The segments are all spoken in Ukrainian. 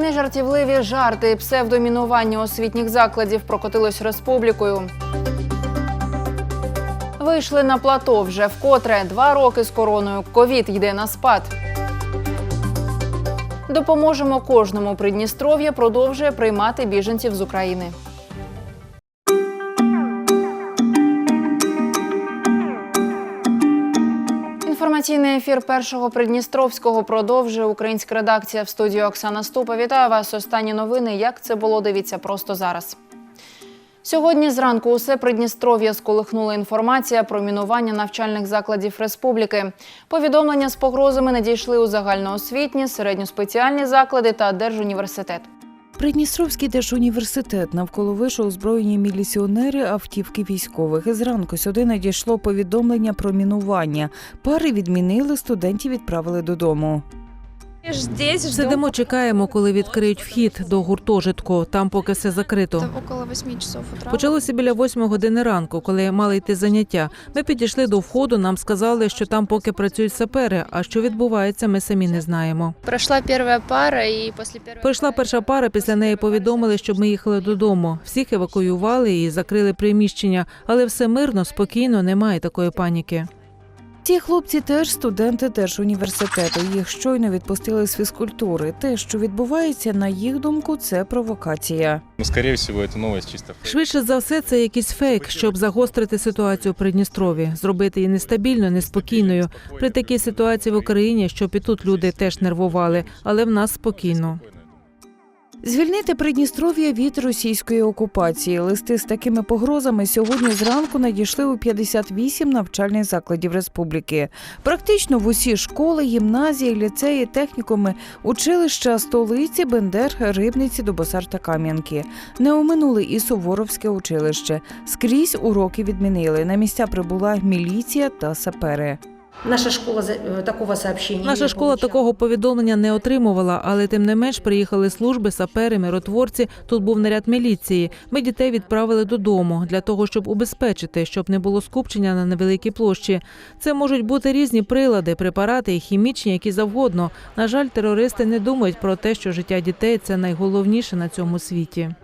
Нежартівливі жарти і псевдомінування освітніх закладів прокотилось республікою. Вийшли на плато вже вкотре два роки з короною. Ковід йде на спад. Допоможемо кожному. Придністров'я продовжує приймати біженців з України. Інформаційний ефір першого Придністровського продовжує українська редакція в студії Оксана Ступа. Вітаю вас. Останні новини. Як це було? Дивіться просто зараз. Сьогодні зранку усе Придністров'я сколихнула інформація про мінування навчальних закладів республіки. Повідомлення з погрозами надійшли у загальноосвітні, середньоспеціальні заклади та держуніверситет. Придністровський держуніверситет навколо вишу озброєні міліціонери автівки військових. Зранку сюди надійшло повідомлення про мінування. Пари відмінили, студентів відправили додому. Сидимо, чекаємо, коли відкриють вхід до гуртожитку. Там поки все закрито. 8. Почалося біля восьмої години ранку, коли мали йти заняття. Ми підійшли до входу. Нам сказали, що там поки працюють сапери. А що відбувається, ми самі не знаємо. Прошла первая пара, после первой Прийшла перша пара. Після неї повідомили, щоб ми їхали додому. Всіх евакуювали і закрили приміщення, але все мирно, спокійно, немає такої паніки. Ці хлопці теж студенти держуніверситету. Їх щойно відпустили з фізкультури. Те, що відбувається, на їх думку, це провокація. Ну, всего, это чисто. Швидше за все, це якийсь фейк, щоб загострити ситуацію у Придністрові, зробити її нестабільною, неспокійною. При такій ситуації в Україні, щоб і тут люди теж нервували, але в нас спокійно. Звільнити Придністров'я від російської окупації. Листи з такими погрозами сьогодні зранку надійшли у 58 навчальних закладів республіки. Практично в усі школи, гімназії, ліцеї, технікуми, училища столиці, Бендер, Рибниці, Добосар та Кам'янки. Не оминули і Суворовське училище. Скрізь уроки відмінили. На місця прибула міліція та сапери. Наша школа э, такого сообщения Наша школа такого повідомлення не отримувала, але тим не менш приїхали служби, сапери, миротворці. Тут був наряд міліції. Ми дітей відправили додому для того, щоб убезпечити, щоб не було скупчення на невеликій площі. Це можуть бути різні прилади, препарати і хімічні, які завгодно. На жаль, терористи не думають про те, що життя дітей це найголовніше на цьому світі.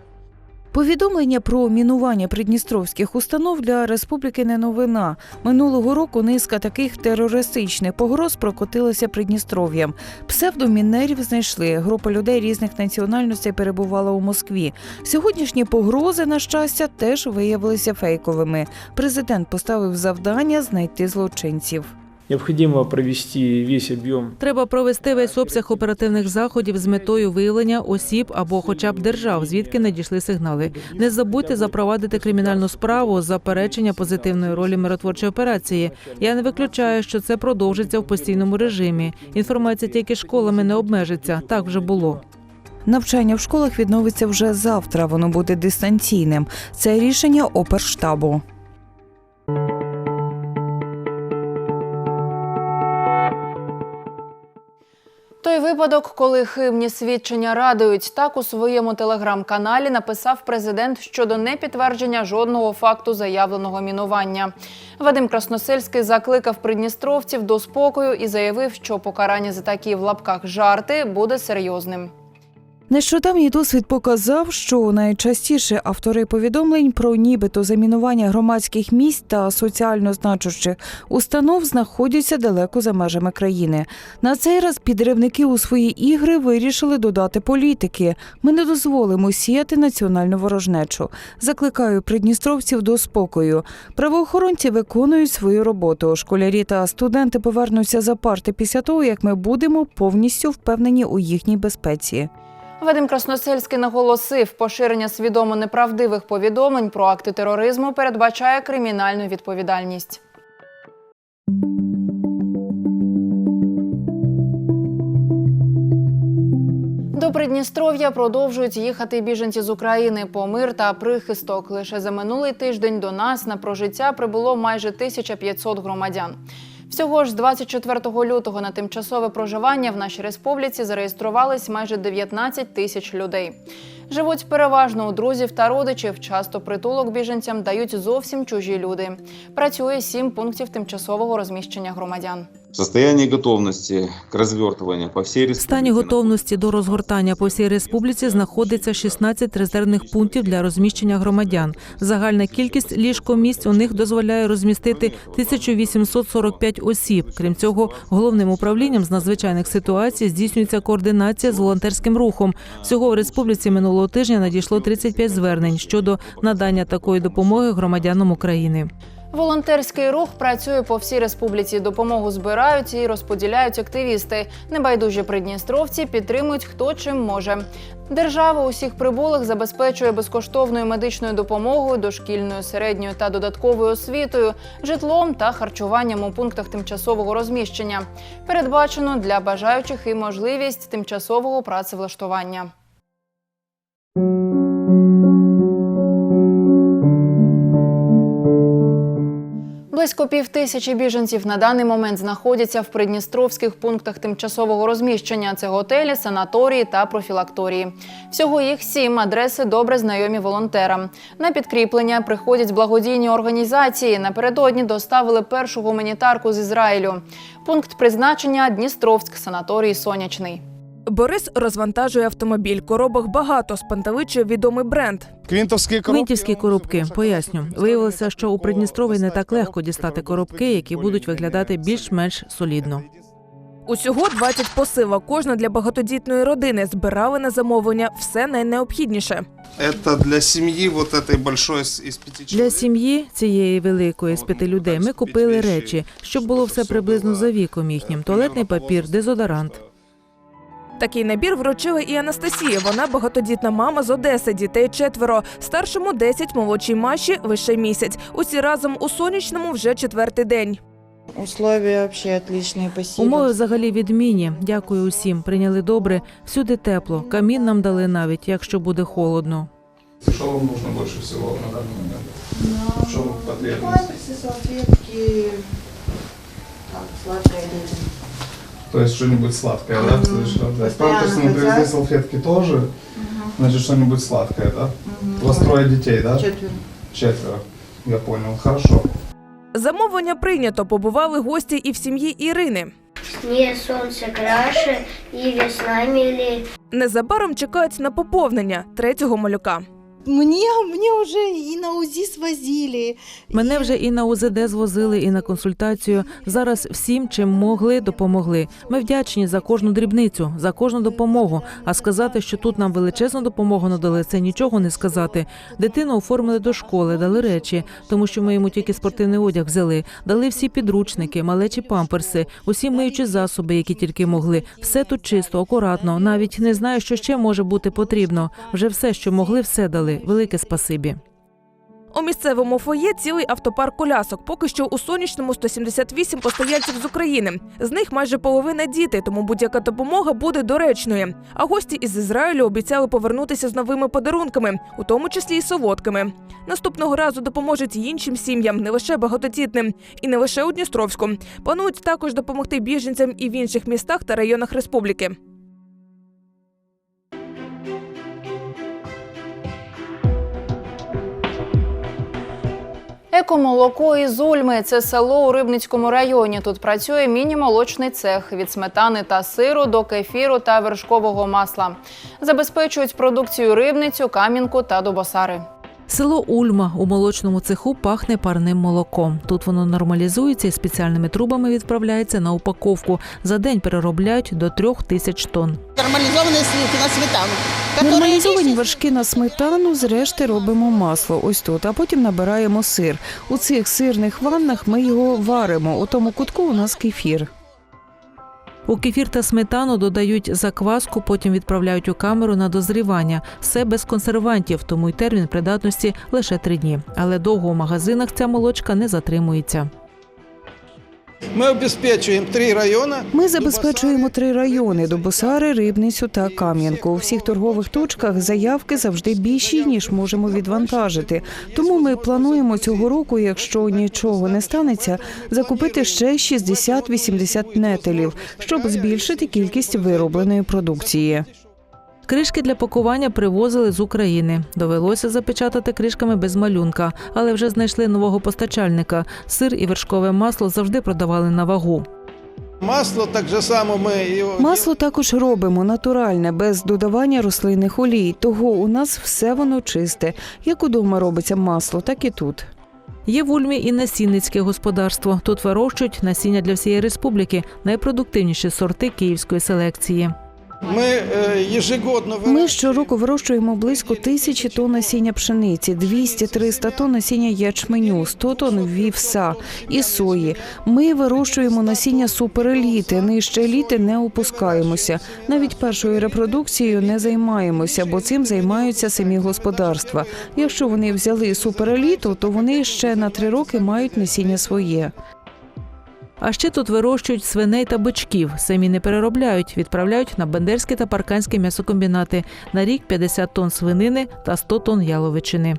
Повідомлення про мінування придністровських установ для республіки не новина. Минулого року низка таких терористичних погроз прокотилася Придністров'ям. Псевдомінерів знайшли. Група людей різних національностей перебувала у Москві. Сьогоднішні погрози, на щастя, теж виявилися фейковими. Президент поставив завдання знайти злочинців. Необходимо провести весь объем Треба провести весь обсяг оперативних заходів з метою виявлення осіб або хоча б держав, звідки надійшли сигнали. Не забудьте запровадити кримінальну справу з заперечення позитивної ролі миротворчої операції. Я не виключаю, що це продовжиться в постійному режимі. Інформація тільки школами не обмежиться. Так вже було. Навчання в школах відновиться вже завтра. Воно буде дистанційним. Це рішення оперштабу. Той випадок, коли хибні свідчення радують, так у своєму телеграм-каналі написав президент щодо непідтвердження жодного факту заявленого мінування. Вадим Красносельський закликав придністровців до спокою і заявив, що покарання за такі в лапках жарти буде серйозним. Нещодавній досвід показав, що найчастіше автори повідомлень про нібито замінування громадських місць та соціально значущих установ знаходяться далеко за межами країни. На цей раз підривники у свої ігри вирішили додати політики. Ми не дозволимо сіяти національну ворожнечу. Закликаю придністровців до спокою. Правоохоронці виконують свою роботу. Школярі та студенти повернуться за парти після того, як ми будемо повністю впевнені у їхній безпеці. Вадим Красносельський наголосив, поширення свідомо неправдивих повідомлень про акти тероризму передбачає кримінальну відповідальність. До Придністров'я продовжують їхати біженці з України по мир та прихисток. Лише за минулий тиждень до нас на прожиття прибуло майже 1500 громадян. Всього ж з 24 лютого на тимчасове проживання в нашій республіці зареєструвались майже 19 тисяч людей. Живуть переважно у друзів та родичів. Часто притулок біженцям дають зовсім чужі люди. Працює сім пунктів тимчасового розміщення громадян. В состоянии готовности к развертыванию по всей В республике. стані готовності до розгортання по всій республіці знаходиться 16 резервних пунктів для розміщення громадян. Загальна кількість ліжкомісць у них дозволяє розмістити 1845 осіб. Крім цього, головним управлінням з надзвичайних ситуацій здійснюється координація з волонтерським рухом. Всього в республіці минулого тижня надійшло 35 звернень щодо надання такої допомоги громадянам України. Волонтерський рух працює по всій республіці. Допомогу збирають і розподіляють активісти. Небайдужі придністровці підтримують хто чим може. Держава усіх прибулих забезпечує безкоштовною медичною допомогою, дошкільною, середньою та додатковою освітою, житлом та харчуванням у пунктах тимчасового розміщення. Передбачено для бажаючих і можливість тимчасового працевлаштування. Близько пів тисячі біженців на даний момент знаходяться в придністровських пунктах тимчасового розміщення. Це готелі, санаторії та профілакторії. Всього їх сім адреси добре знайомі волонтерам. На підкріплення приходять благодійні організації. Напередодні доставили першу гуманітарку з Ізраїлю. Пункт призначення Дністровськ, санаторій Сонячний. Борис розвантажує автомобіль. Коробок багато, спантеличує відомий бренд. Квінтовські коробки. Квинтівські коробки. Поясню. Виявилося, що у Придністрові не так легко дістати коробки, які будуть виглядати більш-менш солідно. Усього 20 посилок, кожна для багатодітної родини. Збирали на замовлення все найнеобхідніше. Это для сім'ї вот этой большой из пяти Для сім'ї цієї великої з п'яти людей ми купили речі, щоб було все приблизно за віком їхнім: туалетний папір, дезодорант. Такий набір вручили і Анастасії. Вона багатодітна мама з Одеси, дітей четверо. Старшому 10, молодшій Маші лише місяць. Усі разом у сонячному вже четвертий день. Условия вообще. Умови взагалі відмінні. Дякую усім. Прийняли добре. Всюди тепло. Камін нам дали навіть, якщо буде холодно. Що вам нужно більше всього на даний момент? Що вам потрібно? Памперсы, салфетки, так, сладкое детям. То есть что-нибудь сладкое, да? Да. Постоянно Памперсы мы привезли, салфетки тоже. Значит, что-нибудь сладкое, да? У вас трое детей, да? Четверо. Четверо. Я понял. Хорошо. Замовлення прийнято. Побували гості і в сім'ї Ірини. Мне солнце краше и весна милее. Незабаром чекають на поповнення третього малюка. Мне, мне уже и на УЗИ свозили. Мене вже і на УЗД звозили, і на консультацію. Зараз всім, чим могли, допомогли. Ми вдячні за кожну дрібницю, за кожну допомогу. А сказати, що тут нам величезну допомогу надали, це нічого не сказати. Дитину оформили до школи, дали речі, тому що ми йому тільки спортивний одяг взяли. Дали всі підручники, малечі памперси, усі миючі засоби, які тільки могли. Все тут чисто, акуратно. Навіть не знаю, що ще може бути потрібно. Вже все, що могли, все дали. Велике спасибі. У місцевому фоє цілий автопарк колясок. Поки що у сонячному 178 постояльців з України. З них майже половина діти, тому будь-яка допомога буде доречною. А гості із Ізраїлю обіцяли повернутися з новими подарунками, у тому числі й солодкими. Наступного разу допоможуть іншим сім'ям, не лише багатодітним, і не лише у Дністровську. Планують також допомогти біженцям і в інших містах та районах республіки. Екомолоко із Ульми це село у Рибницькому районі. Тут працює міні-молочний цех від сметани та сиру до кефіру та вершкового масла. Забезпечують продукцію рибницю, кам'янку та добосари. Село Ульма у молочному цеху пахне парним молоком. Тут воно нормалізується і спеціальними трубами відправляється на упаковку. За день переробляють до трьох тисяч тонн. Нормализованные сливки на сметану. Нормалізовані вершки на сметану, зрешти робимо масло ось тут, а потім набираємо сир. У цих сирних ваннах ми його варимо. У тому кутку у нас кефір. У кефір та сметану додають закваску, потім відправляють у камеру на дозрівання. Все без консервантів, тому й термін придатності лише три дні. Але довго у магазинах ця молочка не затримується. Ми обезпечуємо три райони. Ми забезпечуємо три райони: Добосари, Рибницю та Кам'янку. У всіх торгових точках заявки завжди більші, ніж можемо відвантажити. Тому ми плануємо цього року, якщо нічого не станеться, закупити ще 60-80 нетелів, щоб збільшити кількість виробленої продукції. Кришки для пакування привозили з України. Довелося запечатати кришками без малюнка, але вже знайшли нового постачальника. Сир і вершкове масло завжди продавали на вагу. Масло так же само ми його Масло також робимо натуральне, без додавання рослинних олій. Того у нас все воно чисте. Як удома робиться масло, так і тут. Є в Ульмі і насінницьке господарство. Тут вирощують насіння для всієї республіки, найпродуктивніші сорти київської селекції. Ми е, ежегодно щороку вирощуємо близько тисячі тонн насіння пшениці, 200-300 тонн насіння ячменю, 100 тонн вівса і сої. Ми вирощуємо насіння супереліти, нижче еліти не опускаємося. Навіть першою репродукцією не займаємося, бо цим займаються самі господарства. Якщо вони взяли супереліту, то вони ще на три роки мають насіння своє. А ще тут вирощують свиней та бичків. Самі не переробляють, відправляють на бендерські та парканські м'ясокомбінати. На рік 50 тонн свинини та 100 тонн яловичини.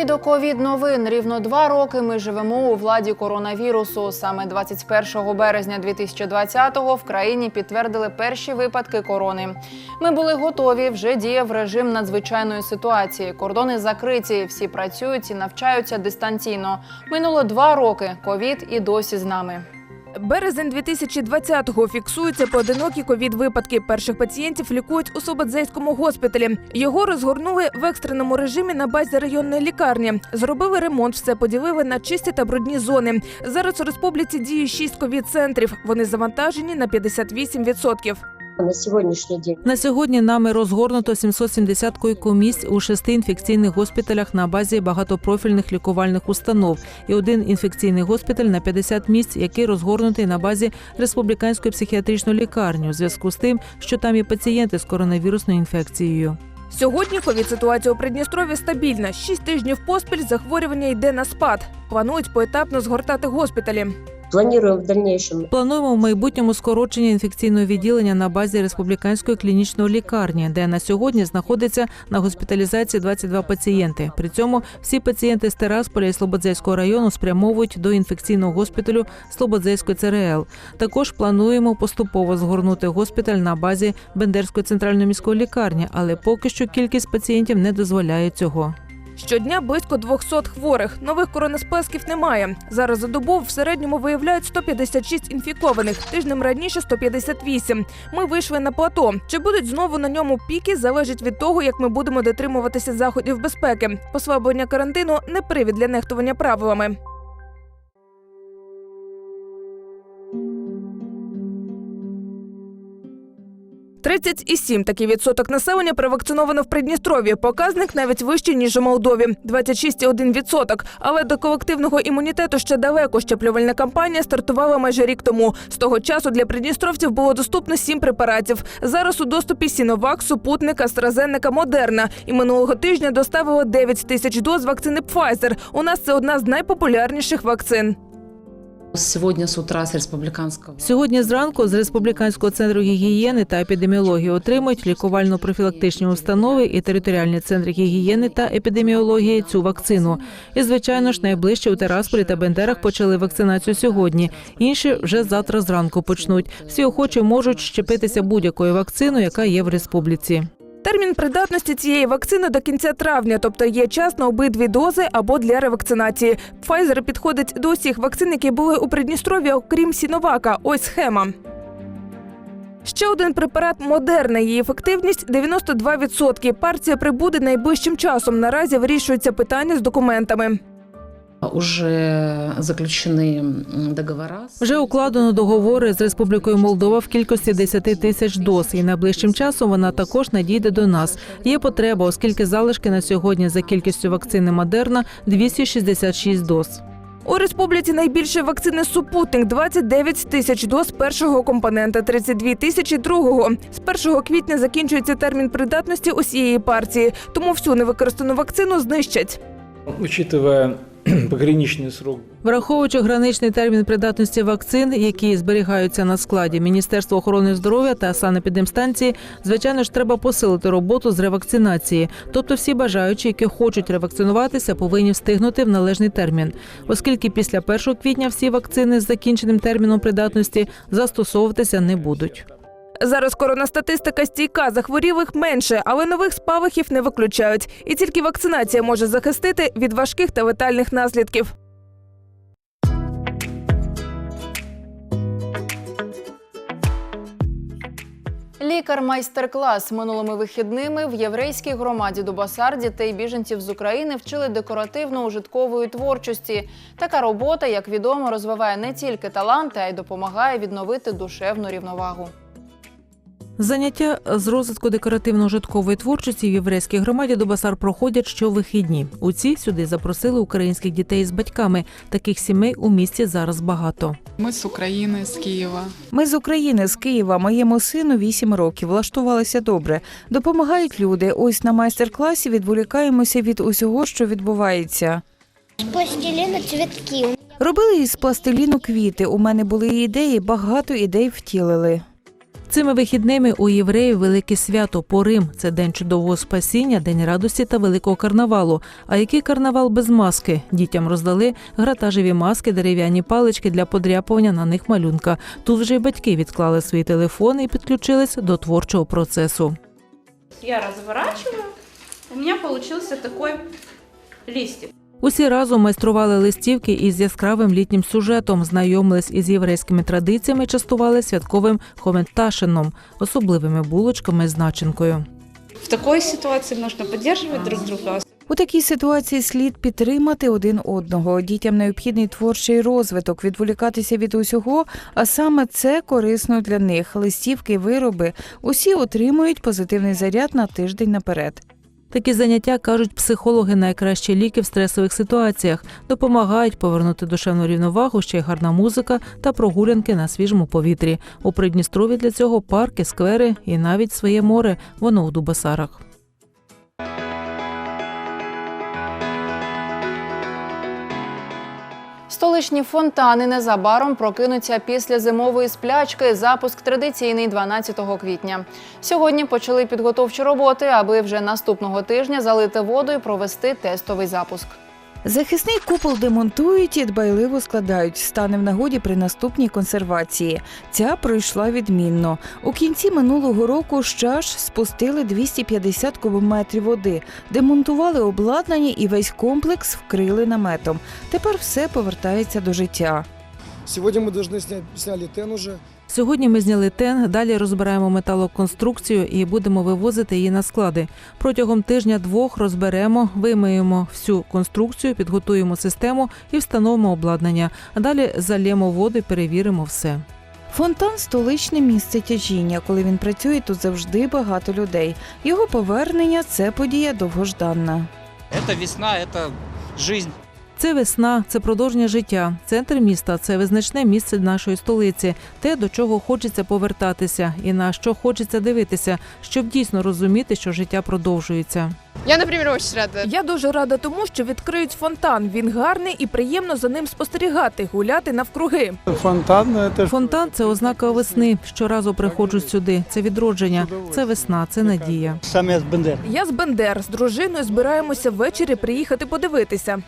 І до ковід новин рівно два роки ми живемо у владі коронавірусу. Саме 21 березня 2020-го в країні підтвердили перші випадки корони. Ми були готові. Вже діяв режим надзвичайної ситуації. Кордони закриті, всі працюють і навчаються дистанційно. Минуло два роки. Ковід і досі з нами. Березень 2020-го фіксуються поодинокі ковід-випадки. Перших пацієнтів лікують у Собадзейському госпіталі. Його розгорнули в екстреному режимі на базі районної лікарні. Зробили ремонт, все поділили на чисті та брудні зони. Зараз у республіці діє шість ковід-центрів. Вони завантажені на 58%. На сьогоднішній день На сьогодні нами розгорнуто 770 койкомісць у шести інфекційних госпіталях на базі багатопрофільних лікувальних установ і один інфекційний госпіталь на 50 місць, який розгорнутий на базі республіканської психіатричної лікарні у зв'язку з тим, що там є пацієнти з коронавірусною інфекцією. Сьогодні ковід-ситуація у Придністрові стабільна. Шість тижнів поспіль захворювання йде на спад. Планують поетапно згортати госпіталі. Плануємо в дальнейшем Плануємо в майбутньому скорочення інфекційного відділення на базі республіканської клінічної лікарні, де на сьогодні знаходиться на госпіталізації 22 пацієнти. При цьому всі пацієнти з Терасполя і Слободзейського району спрямовують до інфекційного госпіталю Слободзейської ЦРЛ. Також плануємо поступово згорнути госпіталь на базі Бендерської центральної міської лікарні, але поки що кількість пацієнтів не дозволяє цього. Щодня близько 200 хворих. Нових коронеспесків немає. Зараз за добу в середньому виявляють 156 інфікованих. Тижнем раніше 158. Ми вийшли на плато. Чи будуть знову на ньому піки, залежить від того, як ми будемо дотримуватися заходів безпеки. Послаблення карантину не привід для нехтування правилами. Тридцять і сім такий відсоток населення провакциновано в Придністров'ї. Показник навіть вищий ніж у Молдові 26,1 відсоток. Але до колективного імунітету ще далеко. Щеплювальна кампанія стартувала майже рік тому. З того часу для придністровців було доступно сім препаратів. Зараз у доступі Сіновак, Супутник, AstraZeneca, Модерна. І минулого тижня доставило 9 тисяч доз вакцини Pfizer. У нас це одна з найпопулярніших вакцин. Сьогодні з утра з республіканського. Сьогодні зранку з республіканського центру гігієни та епідеміології отримують лікувально-профілактичні установи і територіальні центри гігієни та епідеміології цю вакцину. І звичайно ж, найближче у Терасполі та Бендерах почали вакцинацію сьогодні. Інші вже завтра зранку почнуть. Всі охочі можуть щепитися будь-якою вакциною, яка є в республіці. Термін придатності цієї вакцини до кінця травня, тобто є час на обидві дози або для ревакцинації. Pfizer підходить до усіх вакцин, які були у Придністров'я, окрім Сіновака. Ось схема. Ще один препарат Модерна. Її ефективність 92%. Партія прибуде найближчим часом. Наразі вирішується питання з документами. Уже заключені договори. Вже укладено договори з Республікою Молдова в кількості 10 тисяч доз, і найближчим часом вона також надійде до нас. Є потреба, оскільки залишки на сьогодні за кількістю вакцини Модерна 266 доз. У республіці найбільше вакцини Супутник 29 тисяч доз першого компонента, 32 тисячі другого. З 1 квітня закінчується термін придатності усієї партії, тому всю невикористану вакцину знищать. Учитывая пограничный срок Враховуючи граничний термін придатності вакцин, які зберігаються на складі Міністерства охорони здоров'я та санепідемстанції, звичайно ж, треба посилити роботу з ревакцинації. Тобто, всі бажаючі, які хочуть ревакцинуватися, повинні встигнути в належний термін, оскільки після 1 квітня всі вакцини з закінченим терміном придатності застосовуватися не будуть. Зараз коронастатистика стійка, захворілих менше, але нових спалахів не виключають. І тільки вакцинація може захистити від важких та летальних наслідків. Лікар майстер-клас минулими вихідними в єврейській громаді Дубасар дітей біженців з України вчили декоративно-ужиткової творчості. Така робота, як відомо, розвиває не тільки таланти, а й допомагає відновити душевну рівновагу. Заняття з розвитку декоративно-житкової творчості в єврейській громаді Дубасар проходять щовихідні. У ці сюди запросили українських дітей з батьками. Таких сімей у місті зараз багато. Ми з України, з Києва. Ми з України, з Києва. Моєму сину 8 років. Влаштувалися добре. Допомагають люди. Ось на майстер-класі відволікаємося від усього, що відбувається. Пластилина цветки. Робили із пластиліну квіти. У мене були ідеї, багато ідей втілили. Цими вихідними у євреїв велике свято Порим. Це день чудового спасіння, день радості та великого карнавалу. А який карнавал без маски? Дітям роздали гратажеві маски, дерев'яні палички для подряпування на них малюнка. Тут вже й батьки відклали свої телефони і підключились до творчого процесу. Я разворачиваю, у меня получился такой листик. Усі разом майстрували листівки із яскравим літнім сюжетом, знайомились із єврейськими традиціями, частували святковим хоменташином, особливими булочками з начинкою. В такой ситуации нужно поддерживать друг друга. У такій ситуації слід підтримати один одного. Дітям необхідний творчий розвиток, відволікатися від усього, а саме це корисно для них. Листівки, вироби усі отримують позитивний заряд на тиждень наперед. Такі заняття кажуть психологи найкращі ліки в стресових ситуаціях, допомагають повернути душевну рівновагу, ще й гарна музика та прогулянки на свіжому повітрі. У Придністрові для цього парки, сквери і навіть своє море. Воно у Дубасарах. Столичні фонтани незабаром прокинуться після зимової сплячки. Запуск традиційний 12 квітня. Сьогодні почали підготовчі роботи, аби вже наступного тижня залити воду і провести тестовий запуск. Захисний купол демонтують і дбайливо складають. Стане в нагоді при наступній консервації. Ця пройшла відмінно. У кінці минулого року ще ж спустили 250 кубометрів води, демонтували обладнання і весь комплекс вкрили наметом. Тепер все повертається до життя. Сьогодні ми повинні зняти тен уже. Сьогодні ми зняли тен, далі розбираємо металоконструкцію і будемо вивозити її на склади. Протягом тижня-двох розберемо, вимиємо всю конструкцію, підготуємо систему і встановимо обладнання. А далі залємо воду і перевіримо все. Фонтан столичне місце тяжіння. Коли він працює, тут завжди багато людей. Його повернення це подія довгожданна. Это весна, это жизнь. Це весна, це продовження життя. Центр міста це визначне місце нашої столиці, те, до чого хочеться повертатися, і на що хочеться дивитися, щоб дійсно розуміти, що життя продовжується. Я, например, очень рада. Я дуже рада тому, що відкриють фонтан. Він гарний і приємно за ним спостерігати, гуляти навкруги. Фонтан, це Фонтан це ознака весни. Щоразу приходжу сюди. Це відродження, це весна, це надія. Саме з Бендер. Я з Бендер з дружиною збираємося ввечері приїхати подивитися.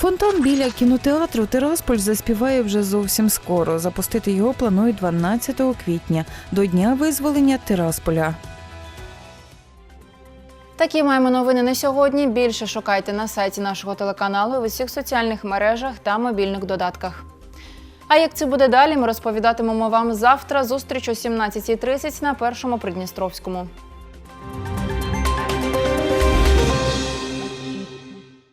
Фонтан біля кінотеатру Тирасполь заспіває вже зовсім скоро. Запустити його планують 12 квітня до дня визволення Тирасполя. Такі маємо новини на сьогодні. Більше шукайте на сайті нашого телеканалу в усіх соціальних мережах та мобільних додатках. А як це буде далі, ми розповідатимемо вам завтра. Зустріч о 17.30 на першому Придністровському.